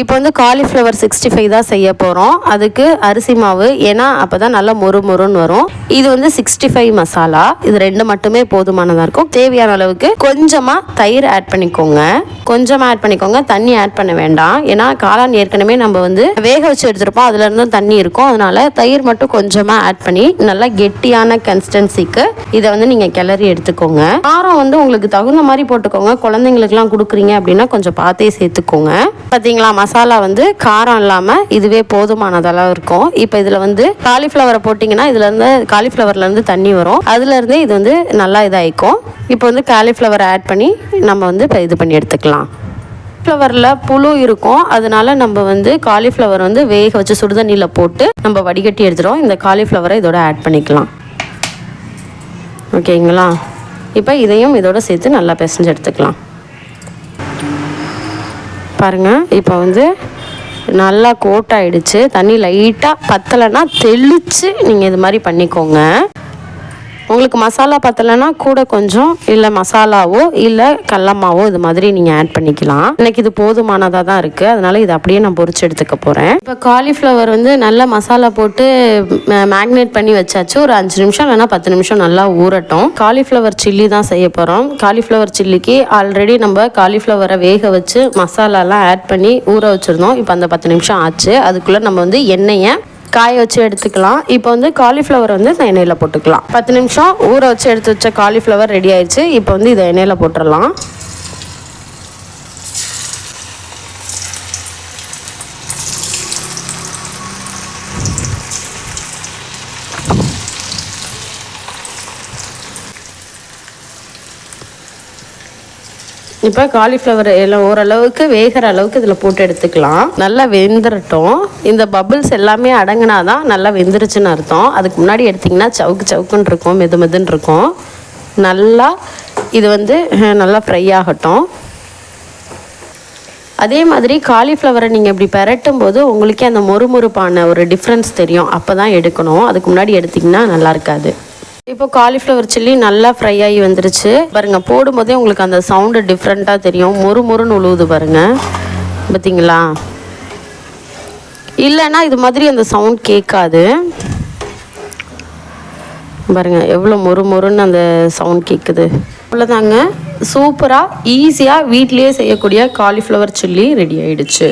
இப்போ வந்து cauliflower sixty five தான் செய்ய போகிறோம் அதுக்கு அரிசி மாவு ஏன்னா அப்போ தான் நல்லா மொறு மொறுன்னு வரும். இது வந்து சிக்ஸ்டி ஃபைவ் மசாலா இது ரெண்டு மட்டுமே போதுமானதாக இருக்கும். தேவையான அளவுக்கு கொஞ்சமாக தயிர் ஆட் பண்ணிக்கோங்க. கொஞ்சமாக ஆட் பண்ணிக்கோங்க. தண்ணி ஆட் பண்ண வேண்டாம். ஏன்னா காளான் ஏற்கனவே நம்ம வந்து வேக வச்சு எடுத்துருப்போம். அதுல இருந்து தண்ணி இருக்கும். அதனால தயிர் மட்டும் கொஞ்சமாக ஆட் பண்ணி நல்லா கெட்டியான கன்சிஸ்டன்சிக்கு இதை வந்து நீங்கள் கிளறி எடுத்துக்கோங்க. காரம் வந்து உங்களுக்கு தகுந்த மாதிரி போட்டுக்கோங்க. குழந்தைங்களுக்குலாம் கொடுக்குறீங்க அப்படின்னா கொஞ்சம் பார்த்தே சேர்த்துக்கோங்க. பார்த்தீங்களா மசாலா வந்து காரம் இல்லாமல் இதுவே போதுமானதெல்லாம் இருக்கும். இப்போ இதில் வந்து காலிஃப்ளவரை போட்டிங்கன்னா இதுலேருந்து காலிஃப்ளவர்லேருந்து தண்ணி வரும். அதுலேருந்தே இது வந்து நல்லா இதாகிக்கும் இப்போ வந்து காலிஃப்ளவரை ஆட் பண்ணி நம்ம வந்து இப்போ இது பண்ணி எடுத்துக்கலாம். காலிஃப்ளவரில் புழு இருக்கும். அதனால நம்ம வந்து காலிஃப்ளவர் வந்து வேக வச்சு சுடுதண்ணியில் போட்டு நம்ம வடிகட்டி எடுத்துகிறோம் இந்த காலிஃப்ளவரை இதோட ஆட் பண்ணிக்கலாம். ஓகேங்களா இப்போ இதையும் இதோட சேர்த்து நல்லா பிசைஞ்சு எடுத்துக்கலாம். பாருங்கள் இப்போ வந்து நல்லா கோட் ஆயிடுச்சு. தண்ணி லைட்டாக பத்தலைன்னா தெளித்து நீங்கள் இது மாதிரி பண்ணிக்கோங்க. உங்களுக்கு மசாலா பத்தலைன்னா கூட கொஞ்சம் இல்லை மசாலாவோ இல்லை கல்லம்மாவோ இது மாதிரி நீங்கள் ஆட் பண்ணிக்கலாம். எனக்கு இது போதுமானதாக தான் இருக்குது அதனால் இதை அப்படியே நான் பொறிச்சு எடுத்துக்க போகிறேன் இப்போ காலிஃப்ளவர் வந்து நல்லா மசாலா போட்டு மேக்னேட் பண்ணி வச்சாச்சு. ஒரு அஞ்சு நிமிஷம் இல்லைன்னா பத்து நிமிஷம் நல்லா ஊறட்டும். காலிஃப்ளவர் சில்லி தான் செய்ய போகிறோம் காலிஃப்ளவர் சில்லிக்கு ஆல்ரெடி நம்ம காலிஃப்ளவரை வேக வச்சு மசாலாலாம் ஆட் பண்ணி ஊற வச்சுருந்தோம். இப்போ அந்த பத்து நிமிஷம் ஆச்சு. அதுக்குள்ளே நம்ம வந்து எண்ணெயை காய வச்சு எடுத்துக்கலாம். இப்போ வந்து காலிஃப்ளவர் வந்து இந்த எண்ணெயில் போட்டுக்கலாம். பத்து நிமிஷம் ஊற வச்சு எடுத்து வச்ச காலிஃப்ளவர் ரெடி ஆயிடுச்சு. இப்போ வந்து இதை எண்ணெயில் போட்டுடலாம் இப்போ காலிஃப்ளவர் எல்லாம் ஓரளவுக்கு வேகிற அளவுக்கு இதில் போட்டு எடுத்துக்கலாம். நல்லா வெந்துடட்டும் இந்த பபுள்ஸ் எல்லாமே அடங்கினாதான் நல்லா வெந்துருச்சுன்னு அர்த்தம். அதுக்கு முன்னாடி எடுத்திங்கன்னா சவுக்கு சவுக்குன்னு இருக்கும் மெது மெதுன்னு இருக்கும். நல்லா இது வந்து நல்லா ஃப்ரை ஆகட்டும். அதே மாதிரி காலிஃப்ளவரை நீங்கள் இப்படி பெரட்டும் போது உங்களுக்கே அந்த மொறுமொறுப்பான ஒரு டிஃப்ரென்ஸ் தெரியும். அப்போ தான் எடுக்கணும். அதுக்கு முன்னாடி எடுத்திங்கன்னா நல்லா இருக்காது. இப்போ காலிஃப்ளவர் சில்லி நல்லா ஃப்ரை ஆகி வந்துருச்சு. பாருங்க போடும்போதே உங்களுக்கு அந்த சவுண்டு டிஃப்ரெண்ட்டாக தெரியும். மொறு மொறுன்னு உழுவுது பாருங்க. பார்த்தீங்களா இல்லைன்னா இது மாதிரி அந்த சவுண்ட் கேட்காது. பாருங்க எவ்வளோ மொறு மொறுன்னு அந்த சவுண்ட் கேட்குது. அவ்வளோதாங்க சூப்பராக ஈஸியாக வீட்லேயே செய்யக்கூடிய காலிஃப்ளவர் சில்லி ரெடி ஆயிடுச்சு.